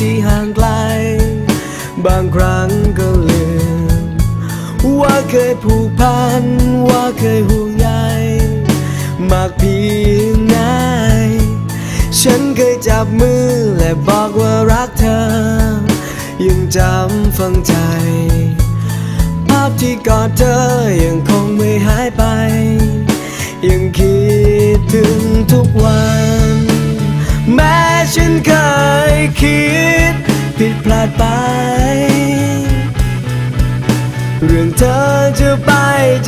ที่ห่างไกล บางครั้งก็ลืม ว่าเคยผูกพัน ว่าเคยห่วงใยมากเพียงไหนฉันเคยจับมือและบอกว่ารักเธอ ยังจำฝังใจ ภาพที่กอดเธอยังคงไม่หายไป ยังคิดถึงทุกวัน แม้ฉันเคย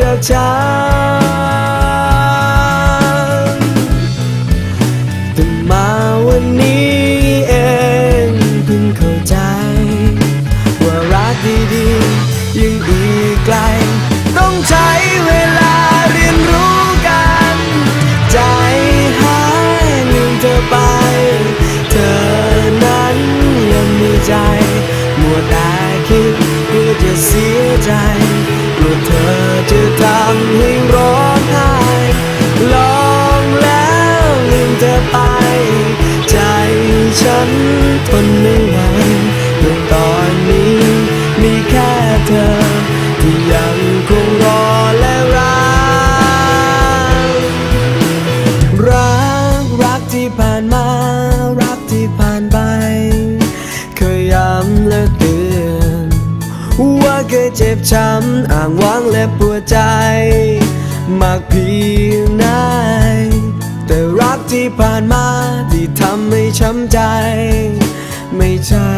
จากฉันแต่มาวันนี้เองเพิ่งเข้าใจ ว่ารักดีๆยังอีกไกล ต้องใช้เวลาเรียนรู้กัน ใจหายลืมเธอไป เธอนั้นยังมีใจ มัวแต่คิดกลัวจะเสียใจ กลัวเธอจะทำให้ร้อง ช้ำอ่างว้างและปวดใจ มากเพียงไหนแต่รักที่ผ่านมาที่ทำให้ช้ำใจ ไม่ใช่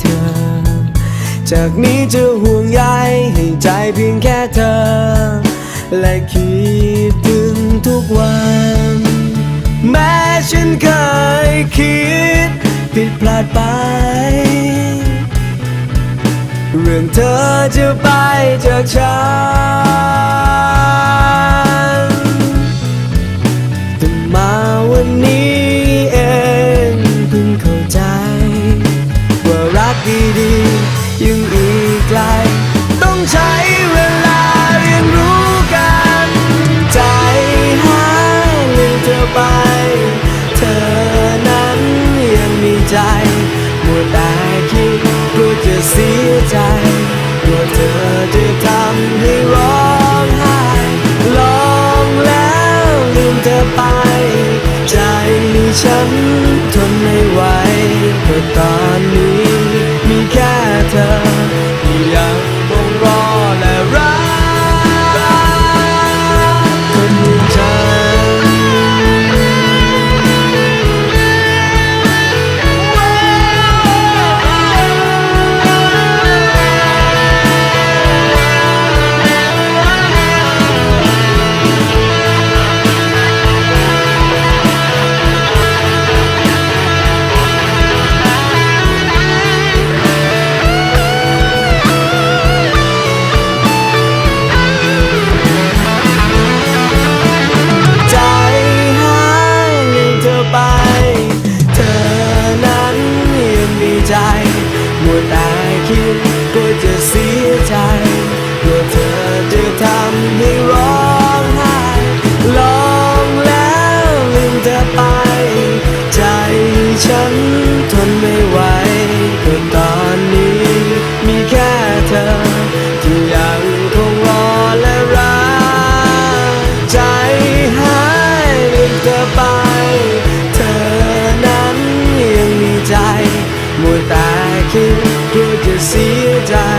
เธอ จากนี้จะห่วงใยให้ใจเพียงแค่เธอ และคิดถึงทุกวัน แม้ฉันเคยคิดผิดพลาดไป รื่องเธอจะไปจากฉันแต่มาวันนี้เองเพิ่งเข้าใจ ว่ารักดีๆยังอีกไกล ต้องใช้เวลาเรียนรู้กัน ใจหายลืมเธอไป เธอนั้นยังมีใจมัวแต่คิดกลัวจะเสีย ใจ แต่คิดกลัวจะเสียใจ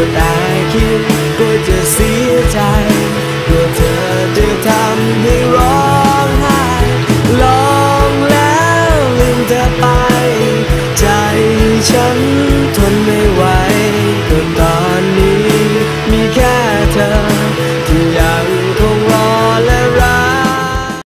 วดได้คิดก็จะเสียใจกลัวเธอจะทำให้ร้องไห้ลองแล้วลืมเธอไป ใจฉัน